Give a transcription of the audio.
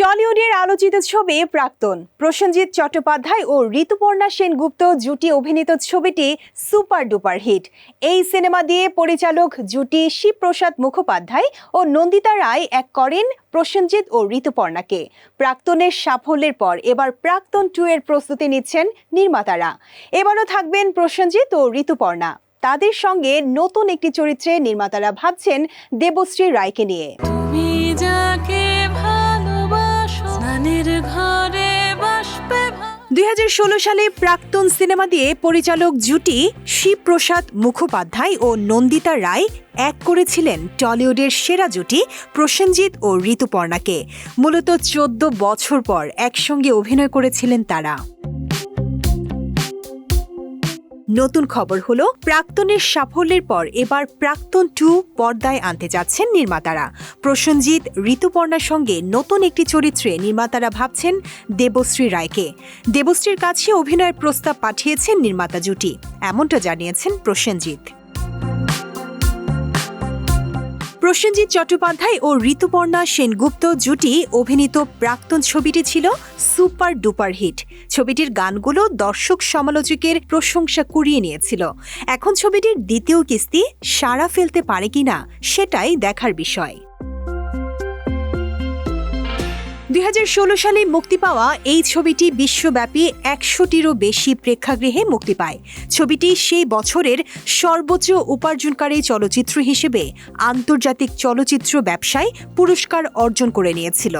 টলিউডের আলোচিত ছবি প্রাক্তন। প্রসেনজিৎ চট্টোপাধ্যায় ও ঋতুপর্ণা সেনগুপ্ত জুটি অভিনীত ছবিটি সুপার ডুপার হিট। এই সিনেমা দিয়ে পরিচালক জুটি শিবপ্রসাদ মুখোপাধ্যায় ও নন্দিতা রায় এক করেন প্রসেনজিৎ ও ঋতুপর্ণাকে। প্রাক্তনের সাফল্যের পর এবার প্রাক্তন টু এর প্রস্তুতি নিচ্ছেন নির্মাতারা। এবারও থাকবেন প্রসেনজিৎ ও ঋতুপর্ণা। তাদের সঙ্গে নতুন একটি চরিত্রে নির্মাতারা ভাবছেন দেবশ্রী রায়কে নিয়ে। দুই হাজার ষোলো সালে প্রাক্তন সিনেমা দিয়ে পরিচালক জুটি শিবপ্রসাদ মুখোপাধ্যায় ও নন্দিতা রায় এক করেছিলেন টলিউডের সেরা জুটি প্রসেনজিৎ ও ঋতুপর্ণাকে। মূলত চোদ্দ বছর পর একসঙ্গে অভিনয় করেছিলেন তারা। নতুন খবর হলো, প্রাক্তনের সাফল্যের পর এবার প্রাক্তন টু পর্দায় আনতে যাচ্ছেন নির্মাতারা। প্রসেনজিৎ, ঋতুপর্ণার সঙ্গে নতুন একটি চরিত্রে নির্মাতারা ভাবছেন দেবশ্রী রায়কে। দেবশ্রীর কাছে অভিনয়ের প্রস্তাব পাঠিয়েছেন নির্মাতা জুটি। এমনটা জানিয়েছেন প্রসেনজিৎ। প্রসেনজিৎ চট্টোপাধ্যায় ও ঋতুপর্ণা সেনগুপ্ত জুটি অভিনীত প্রাক্তন ছবিটি ছিল সুপার ডুপার হিট। ছবিটির গানগুলো দর্শক সমালোচকের প্রশংসা কুড়িয়ে নিয়েছিল। এখন ছবিটির দ্বিতীয় কিস্তি সারা ফেলতে পারে কিনা, সেটাই দেখার বিষয়। দুই হাজার ষোলো সালে মুক্তি পাওয়া এই ছবিটি বিশ্বব্যাপী একশোটিরও বেশি প্রেক্ষাগৃহে মুক্তি পায়। ছবিটি সেই বছরের সর্বোচ্চ উপার্জনকারী চলচ্চিত্র হিসেবে আন্তর্জাতিক চলচ্চিত্র ব্যবসায় পুরস্কার অর্জন করে নিয়েছিল।